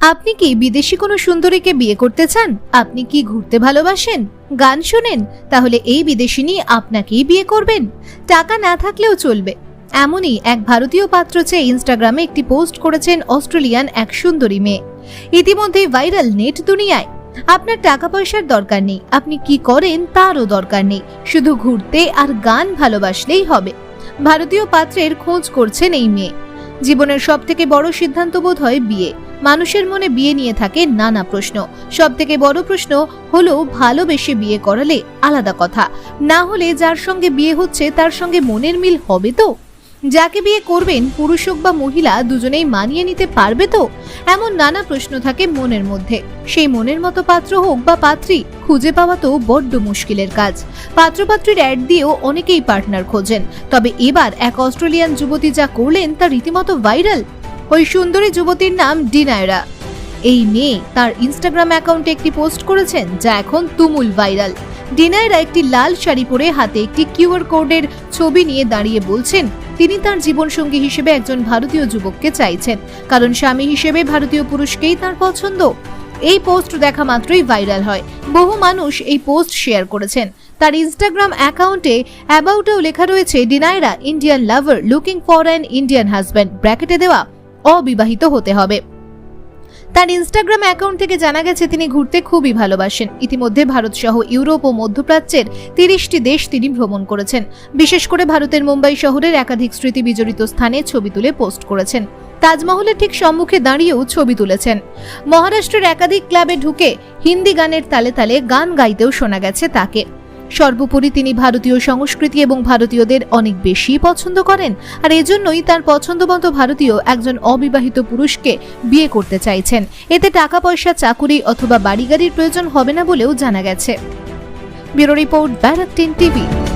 আপনি কি বিদেশি কোনো সুন্দরীকে বিয়ে করতে চান? আপনি কি ঘুরতে ভালোবাসেন? গান শোনেন? তাহলে এই বিদেশিনী আপনাকেই বিয়ে করবেন। টাকা না থাকলেও চলবে। এমনই এক ভারতীয় পাত্র চেয়ে ইনস্টাগ্রামে একটি পোস্ট করেছেন অস্ট্রেলিয়ান এক সুন্দরী মেয়ে। ইতিমধ্যে ভাইরাল নেট দুনিয়ায়। আপনার টাকা পয়সার দরকার নেই। আপনি কি করেন তারও দরকার নেই। শুধু ঘুরতে আর গান ভালোবাসলেই হবে। ভারতীয় পাত্রের খোঁজ করছেন এই মেয়ে। জীবনের সব থেকে বড় সিদ্ধান্ত বোধ হয় বিয়ে। মানুষের মনে বিয়ে নিয়ে থাকে নানা প্রশ্ন। সব থেকে বড় প্রশ্ন হলো, ভালোবেসে বিয়ে করালে আলাদা কথা। না হলে যার সঙ্গে বিয়ে হচ্ছে, তার সঙ্গে মনের মিল হবে তো? যাকে বিয়ে করবেন, পুরুষ হোক বা মহিলা, দুজনেই মানিয়ে নিতে পারবে তো? এমন নানা প্রশ্ন থাকে মনের মধ্যে। সেই মনের মতো পাত্র হোক বা পাত্রী, খুঁজে পাওয়া তো বড্ড মুশকিলের কাজ। পাত্রপাত্রীর অ্যাড দিয়েও অনেকেই পার্টনার খোঁজেন। তবে এবার এক অস্ট্রেলিয়ান যুবতী যা করলেন, তা রীতিমতো ভাইরাল। ওই সুন্দরী যুবতীর নাম ডিনায়রা। এই মেয়ে তার ইনস্টাগ্রাম অ্যাকাউন্টে একটি পোস্ট করেছেন যা এখন তুমুল ভাইরাল। ডিনায়রা একটি লাল শাড়ি পরে হাতে একটি কিউআর কোডের ছবি নিয়ে দাঁড়িয়ে বলছেন, তিনি তার জীবনসঙ্গী হিসেবে একজন ভারতীয় যুবককে চাইছেন, কারণ স্বামী হিসেবে ভারতীয় পুরুষকেই তার পছন্দ। এই পোস্ট দেখা মাত্রই ভাইরাল হয়। বহু মানুষ এই পোস্ট শেয়ার করেছেন। তার ইনস্টাগ্রাম অ্যাকাউন্টে অ্যাবাউটেও লেখা রয়েছে, ডিনায়রা Indian lover looking for an Indian husband ব্র্যাকেটে দেওয়া অবিবাহিত হতে হবে। তার ইনস্টাগ্রাম অ্যাকাউন্ট থেকে জানা গেছে, তিনি ঘুরতে খুবই ভালোবাসেন। ইতিমধ্যে ভারত সহ ইউরোপ ও মধ্যপ্রাচ্যের তিরিশটি দেশ তিনি ভ্রমণ করেছেন। বিশেষ করে ভারতের মুম্বাই শহরের একাধিক স্মৃতি বিজড়িত স্থানে ছবি তুলে পোস্ট করেছেন। তাজমহলের ঠিক সম্মুখে দাঁড়িয়েও ছবি তুলেছেন। মহারাষ্ট্রের একাধিক ক্লাবে ঢুকে হিন্দি গানের তালে তালে গান গাইতেও শোনা গেছে তাকে। সর্বোপরি তিনি ভারতীয় সংস্কৃতি এবং ভারতীয়দের অনেক বেশি পছন্দ করেন, আর এজন্যই তার পছন্দমতো ভারতীয় একজন অবিবাহিত পুরুষকে বিয়ে করতে চাইছেন। এতে টাকা পয়সা চাকুরি অথবা বাড়ি গাড়ির প্রয়োজন হবে না বলেও জানা গেছে। ব্যুরো রিপোর্ট, ব্যারাকটিন টিভি।